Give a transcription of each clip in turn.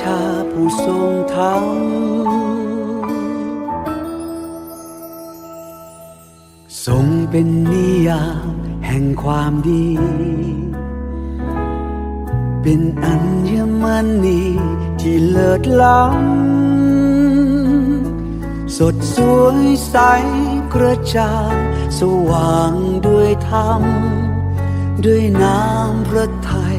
ชาผู้ทรงธรรมทรงเป็นนิยามแห่งความดี เป็นอัญมณีที่เลิศล้ำสดสวยใสกระจ่างสว่างด้วยธรรม ด้วยน้ำพระทัย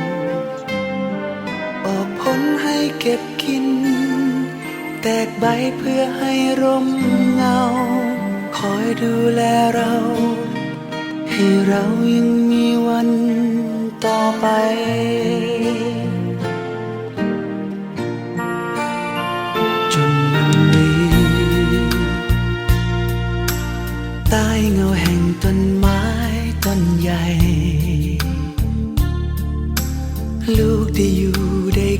ผลให้เก็บกิน แตกใบเพื่อให้ร่มเงา คอยดูแลเรา ให้เรายังมีวันต่อไปจนวันนี้ใต้เงาแห่งต้นไม้ต้นใหญ่ ลูกได้อยู่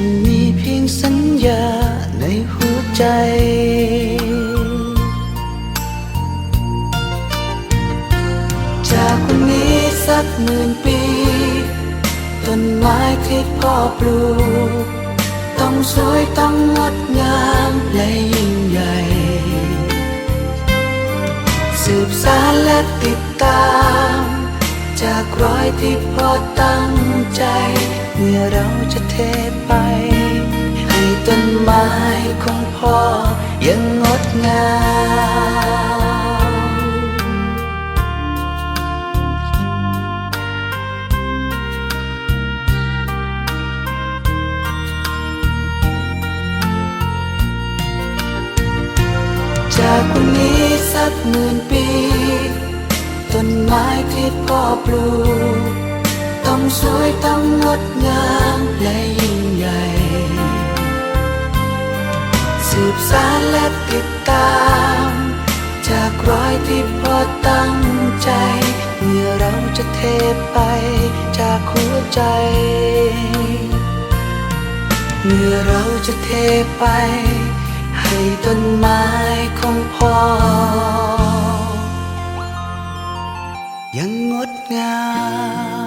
จะมีเพียงสัญญาในหัวใจ จากวันนี้สักหมื่นปี ต้นไม้ที่พ่อปลูก ต้องสวยต้องงดงามและยิ่งใหญ่ สืบสานและติดตาม จากรอยที่พ่อตั้ง ใจ เมื่อเราจะเทไป ให้ต้นไม้ของพ่อยังงดงามจากวันนี้สักหมื่นปี ต้นไม้ที่พ่อปลูก ต้องสวยต้องงดงามและยิ่งใหญ่ สืบสานและติดตาม จากรอยที่พ่อตั้งใจ เมื่อเราจะเทไปจากหัวใจ เมื่อเราจะเทไป ให้ต้นไม้ของพ่อ ยังงดงาม